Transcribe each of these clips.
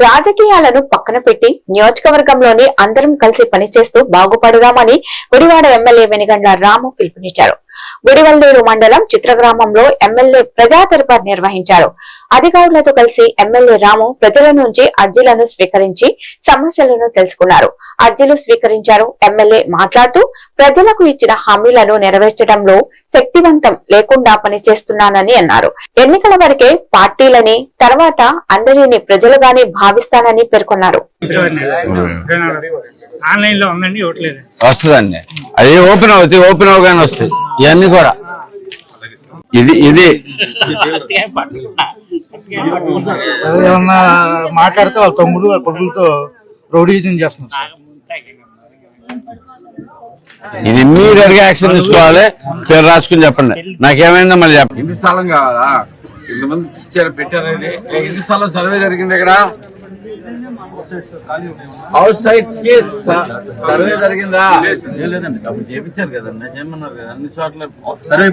రాజకీయాలను పక్కన పెట్టి నియోజకవర్గంలోని అందరం కలిసి పనిచేస్తూ బాగుపడదామని గుడివాడ ఎమ్మెల్యే వెనుగండ్ల రాము పిలుపునిచ్చారు. గుడివల్లూరు మండలం చిత్రగ్రామంలో ఎమ్మెల్యే ప్రజా దర్బార్ నిర్వహించారు. అధికారులతో కలిసి ఎమ్మెల్యే రాము ప్రజల నుంచి అర్జీలను స్వీకరించి సమస్యలను తెలుసుకున్నారు. అర్జీలు స్వీకరించారు ఎమ్మెల్యే మాట్లాడుతూ ప్రజలకు ఇచ్చిన హామీలను నెరవేర్చడంలో శక్తివంతం లేకుండా పనిచేస్తున్నానని అన్నారు. ఎన్నికల వరకే పార్టీలని తర్వాత అందరినీ ప్రజలుగానే భావిస్తానని పేర్కొన్నారు. ఆన్లైన్లో ఉందండి అది ఓపెన్ అవుతాయి ఓపెన్ అవగానే వస్తాయి ఇవన్నీ కూడా. ఇది ఇది. ఏమన్నా మాట్లాడితే వాళ్ళ తమ్ముడు వాళ్ళ కొడుకులతో రౌడీజం చేస్తున్నారు సార్. ఇది ఇమ్మీడియట్గా యాక్షన్ తీసుకోవాలి. పేరు రాసుకుని చెప్పండి. నాకేమైందో మళ్ళీ చెప్పండి. ఇంటి స్థలం కావాలా? ఇంతమంది ఇచ్చారు పెట్టారు ఇది. స్థలం సర్వే జరిగింది ఇక్కడ? హౌస్ సైట్కి స- సర్వే జరిగిందా? లేదండి. అప్పుడు చేపించారు కదండి. చేయమన్నారు కదా. అన్ని చోట్ల ఫ్లాట్లు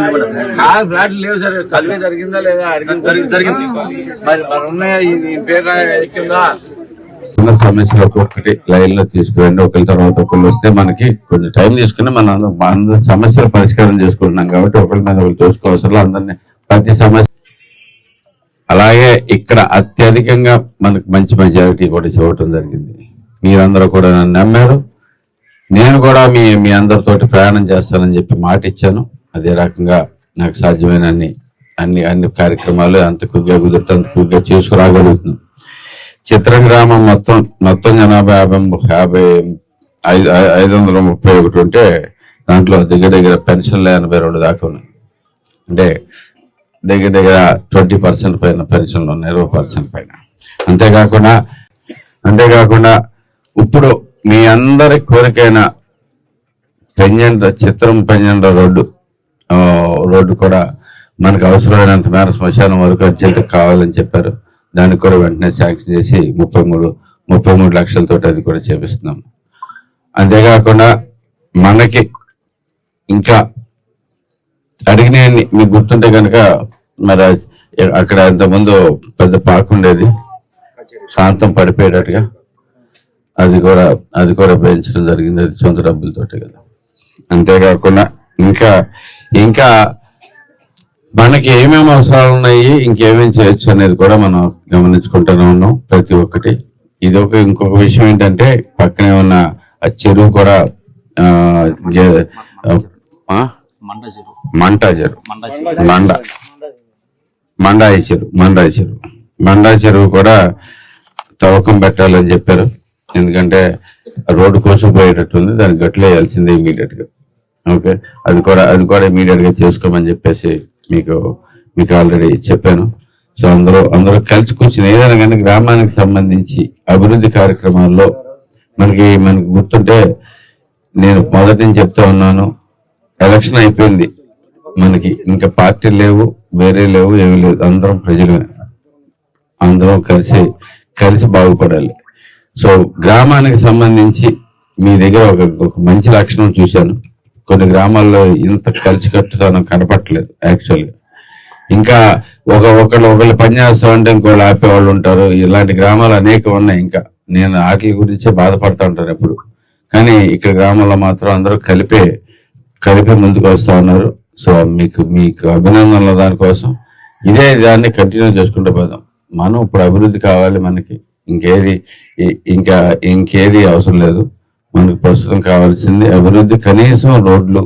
ఇవ్వడం కాదు. ఫ్లాట్లు లేవు సర్వే సర్వే జరిగిందా లేదా? జరిగింది మరి మరి ఉన్నాయా? ఈ ఈ పేరు రా- ఎక్కిందా ఉన్న సమస్యలు ఒక్కొక్కటి లైన్లో తీసుకురండి. ఒకరి తర్వాత ఒకళ్ళు వస్తే మనకి కొంచెం టైం తీసుకుని మనం సమస్యలు పరిష్కారం చేసుకుంటున్నాం కాబట్టి ఒకరి మీద ఒకరు తోసుకోవసరం అందరినీ ప్రతి సమస్య అలాగే ఇక్కడ అత్యధికంగా మనకు మంచి మెజారిటీ కూడా చూడటం జరిగింది. మీరందరూ కూడా నన్ను నమ్మారు. నేను కూడా మీ మీ అందరితోటి ప్రయాణం చేస్తానని చెప్పి మాట ఇచ్చాను అదే రకంగా నాకు సాధ్యమైన అన్ని అన్ని అన్ని కార్యక్రమాలు అంత కుగ్గా కుదిరితే అంత కుగ్గా చేసుకురాగలుగుతున్నాం చిత్రం గ్రామం మొత్తం మొత్తం జనాభా యాభై యాభై ఐదు ఐదు వందల ముప్పై ఒకటి ఉంటే దాంట్లో దగ్గర దగ్గర పెన్షన్లు ఎనభై రెండు దాకా ఉన్నాయి. అంటే దగ్గర దగ్గర ట్వంటీ పర్సెంట్ పైన పెన్షన్లు ఉన్నాయి ఇరవై పర్సెంట్ పైన. అంతేకాకుండా అంతేకాకుండా ఇప్పుడు మీ అందరి కోరికైన పెంజెండ చిత్రం పెంజెండ రోడ్డు రోడ్డు కూడా మనకు అవసరమైనంత మేర శ్మశానం వరకు అర్జెంట్ కావాలని చెప్పారు. దానికి కూడా వెంటనే శాంక్షన్ చేసి ముప్పై మూడు ముప్పై మూడు లక్షలతో అది కూడా చేపిస్తున్నాం. అంతేకాకుండా మనకి ఇంకా అడిగిన మీకు గుర్తుంటే కనుక మరి అక్కడ ఇంతకుముందు పెద్ద పార్క్ ఉండేది. శాంతం పడిపోయేటట్టుగా. అది కూడా అది కూడా పెంచడం జరిగింది. అది సొంత డబ్బులతోటి కదా. అంతేకాకుండా ఇంకా ఇంకా మనకి ఏమేమి అవసరాలు ఉన్నాయి ఇంకేమేమి చేయొచ్చు అనేది కూడా మనం గమనించుకుంటూనే ఉన్నాం ప్రతి ఒక్కటి. ఇది ఒక ఇంకొక విషయం ఏంటంటే పక్కనే ఉన్న ఆ చెరువు కూడా మంటా చెరువు మండ మండ మండాయి చెరువు మండాయి చెరువు మండాయి చెరువు కూడా తవ్వకం పెట్టాలని చెప్పారు. ఎందుకంటే రోడ్డు కోసం పోయేటట్టుంది దానికి గట్లు వేయాల్సిందే ఇమీడియట్గా ఓకే? అది కూడా అది కూడా ఇమీడియట్గా చేసుకోమని చెప్పేసి మీకు మీకు ఆల్రెడీ చెప్పాను. సో అందరూ అందరూ కలిసి కూర్చుని ఏదైనా కానీ గ్రామానికి సంబంధించి అభివృద్ధి కార్యక్రమాల్లో మనకి మనకి గుర్తుంటే నేను మొదటి నుంచి చెప్తా ఉన్నాను. ఎలక్షన్ అయిపోయింది. మనకి ఇంకా పార్టీలు లేవు వేరే లేవు ఏమీ లేవు అందరం ప్రజలు అందరం కలిసి కలిసి బాగుపడాలి. సో గ్రామానికి సంబంధించి మీ దగ్గర ఒక ఒక మంచి లక్షణం చూశాను. కొన్ని గ్రామాల్లో ఇంత కలిసికట్టుతనం కనపట్లేదు యాక్చువల్గా ఇంకా ఒక ఒకళ్ళు ఒకళ్ళు పని చేస్తామంటే ఇంకోళ్ళు ఆపేవాళ్ళు ఉంటారు. ఇలాంటి గ్రామాలు అనేక ఉన్నాయి ఇంకా. నేను వాటి గురించే బాధపడతా ఉంటాను ఎప్పుడు. కానీ ఇక్కడ గ్రామంలో మాత్రం అందరూ కలిపే కలిపి ముందుకు వస్తా ఉన్నారు. సో మీకు మీకు అభినందనల దానికోసం ఇదే దాన్ని కంటిన్యూ చేసుకుంటూ పోదాం. మనం ఇప్పుడు అభివృద్ధి కావాలి మనకి. ఇంకేది ఇంకా ఇంకేది అవసరం లేదు. మనకు ప్రస్తుతం కావాల్సింది అభివృద్ధి కనీసం రోడ్లు